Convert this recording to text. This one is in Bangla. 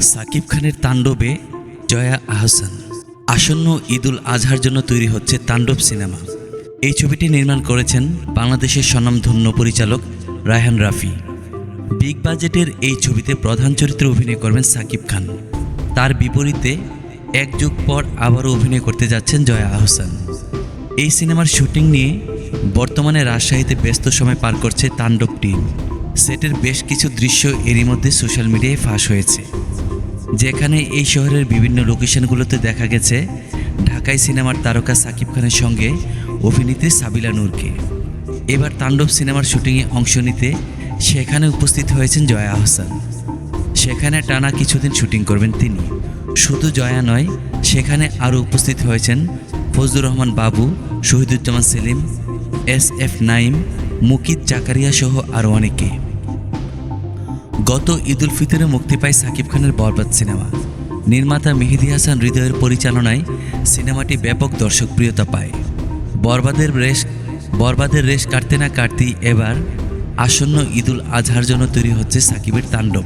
সাকিব খানের তাণ্ডবে জয়া আহসান। আসন্ন ঈদুল আজহার জন্য তৈরি হচ্ছে তাণ্ডব সিনেমা। এই ছবিটি নির্মাণ করেছেন বাংলাদেশের স্বনামধন্য পরিচালক রায়হান রাফি। বিগ বাজেটের এই ছবিতে প্রধান চরিত্রে অভিনয় করবেন সাকিব খান। তার বিপরীতে এক যুগ পর আবারও অভিনয় করতে যাচ্ছেন জয়া আহসান। এই সিনেমার শুটিং নিয়ে বর্তমানে রাজশাহীতে ব্যস্ত সময় পার করছে তাণ্ডব টিম। সেটের বেশ কিছু দৃশ্য এরই মধ্যে সোশ্যাল মিডিয়ায় ফাঁস হয়েছে। যেখানে এই শহরের বিভিন্ন লোকেশনগুলোতে দেখা গেছে ঢাকাই সিনেমার তারকা সাকিব খানের সঙ্গে অভিনেত্রী সাবিলা নূরকে। এবার তাণ্ডব সিনেমার শুটিংয়ে অংশ নিতে সেখানে উপস্থিত হয়েছেন জয়া আহসান। সেখানে টানা কিছুদিন শুটিং করবেন তিনি। শুধু জয়া নয়, সেখানে আরও উপস্থিত হয়েছেন ফজলুর রহমান বাবু, শহীদুজ্জামান সেলিম, এস এফ নাইম, মুকিত জাকারিয়া সহ আরও অনেকে। গত ঈদুল ফিতরে মুক্তি পায় সাকিব খানের বরবাদ সিনেমা। নির্মাতা মেহেদি হাসান হৃদয়ের পরিচালনায় সিনেমাটি ব্যাপক দর্শকপ্রিয়তা পায়। বরবাদের রেশ বরবাদের রেশ কাটতে না কাটতেই এবার আসন্ন ঈদুল আজহার জন্য তৈরি হচ্ছে সাকিবের তাণ্ডব।